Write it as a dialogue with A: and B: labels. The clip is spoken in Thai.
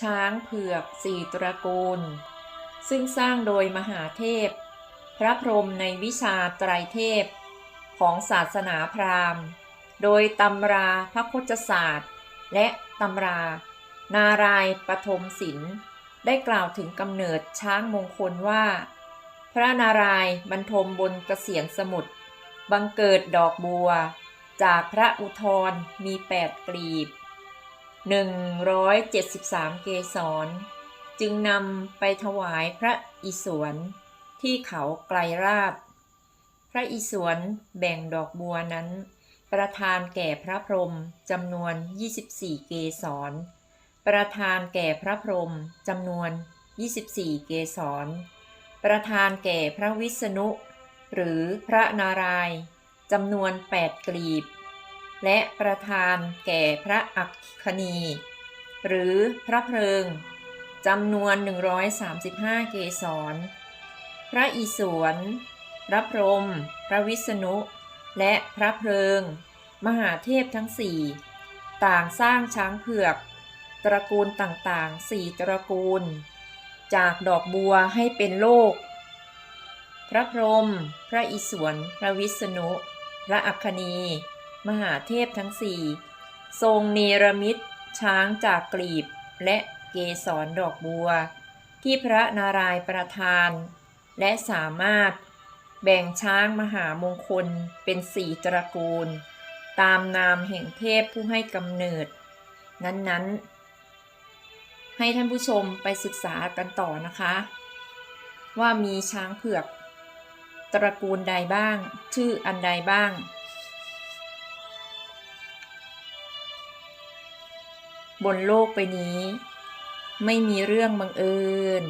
A: ช้างเผือกสี่ตระกูล ซึ่งสร้างโดยมหาเทพ พระพรหมในวิชาไตรเทพ ของศาสนาพราหมณ์ โดยตำราพระพุทธศาสตร์ และตำรา นารายปฐมศิลป์ได้กล่าวถึงกำเนิดช้างมงคลว่า พระนารายบรรทมบนกเกษียนสมุทรบังเกิดดอกบัว จากพระอุทรมีแปดกลีบ 173 เกสร จึงนำไปถวายพระอิศวรที่เขาไกลราบ พระอิศวรแบ่งดอกบัวนั้น ประทานแก่พระพรหมจำนวน 24 เกสร ประทานแก่พระพรหมจำนวน 24 เกสร ประทานแก่พระวิษณุ หรือพระนารายณ์จำนวน 8 กลีบ และประทานแก่พระอัคคณีหรือพระเพลิงจำนวน 135 เกสร พระอิศวร พระพรหม พระวิษณุ และพระเพลิง มหาเทพทั้งสี่ ต่างสร้างช้างเผือก ตระกูลต่างๆสี่ตระกูล จากดอกบัวให้เป็นโลก พระพรหม พระอิศวร พระวิษณุ พระอัคคณี มหาเทพทั้งสี่ทรงเนรมิตช้างจากกลีบและเกสรดอกบัว ที่พระนารายณ์ประทาน และสามารถแบ่งช้างมหามงคลเป็นสี่ตระกูล ตามนามแห่งเทพผู้ให้กำเนิด นั้นๆ ให้ท่านผู้ชมไปศึกษากันต่อนะคะ ว่ามีช้างเผือก ตระกูลใดบ้าง ชื่ออันใดบ้าง บนโลกไปนี้ ไม่มีเรื่องบังเอิญ